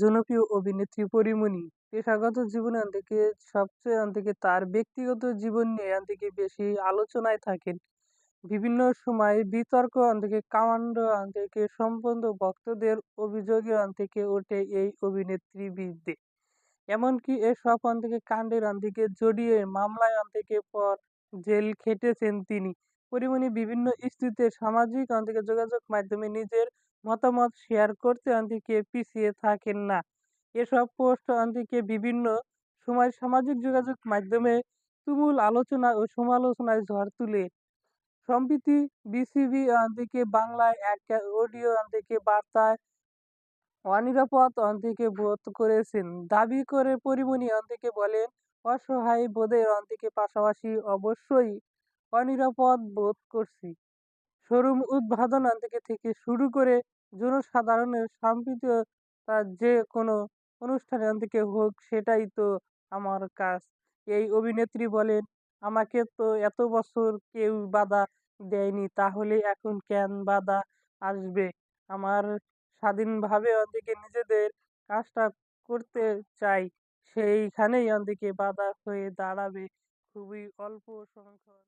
জনপ্রিয় অভিনেত্রী পরীমণি। পেশাগত জীবনে থেকে সবচেয়ে থেকে তার ব্যক্তিগত জীবন নিয়ে থেকে বেশি আলোচনায় থাকেন। বিভিন্ন সময় বিতর্ক থেকে কামান্ড থেকে সম্বন্ধ ভক্তদের অভিযোগে থেকে ওঠে এই অভিনেত্রীর বিরুদ্ধে এমনকি এসব থেকে কাণ্ডের থেকে জড়িয়ে মামলায় থেকে পর জেল খেটেছেন তিনি। পরিমণি বিভিন্ন স্থিতিতে সামাজিক থেকে যোগাযোগ মাধ্যমে নিজের মতামত শেয়ার করতে থেকে পিছিয়ে থাকেন না। এসব পোস্ট থেকে বিভিন্ন সময় সামাজিক যোগাযোগ মাধ্যমে তুমুল আলোচনা ও সমালোচনায় ঝড় তুলে। সম্প্রতি বিসিবি থেকে বাংলায় এক অডিও থেকে বার্তায় অনিরাপদ থেকে বোধ করেছেন। দাবি করে পরিমণি থেকে বলেন, অসহায় বোধের থেকে পাশাপাশি অবশ্যই অনিরাপদ বোধ করছি। শোরুম উদ্বোধন থেকে থেকে শুরু করে জনসাধারণের সম্প্রীতি যে কোনো অনুষ্ঠানে থেকে হোক সেটাই তো আমার কাজ। এই অভিনেত্রী বলেন, আমাকে তো এত বছর কেউ বাধা দেয়নি, তাহলে এখন কেন বাধা আসবে? আমার স্বাধীনভাবে ওদিকে নিজেদের কাজটা করতে চাই, সেইখানেই ওদিকে বাধা হয়ে দাঁড়াবে। খুবই অল্প সংখ্যক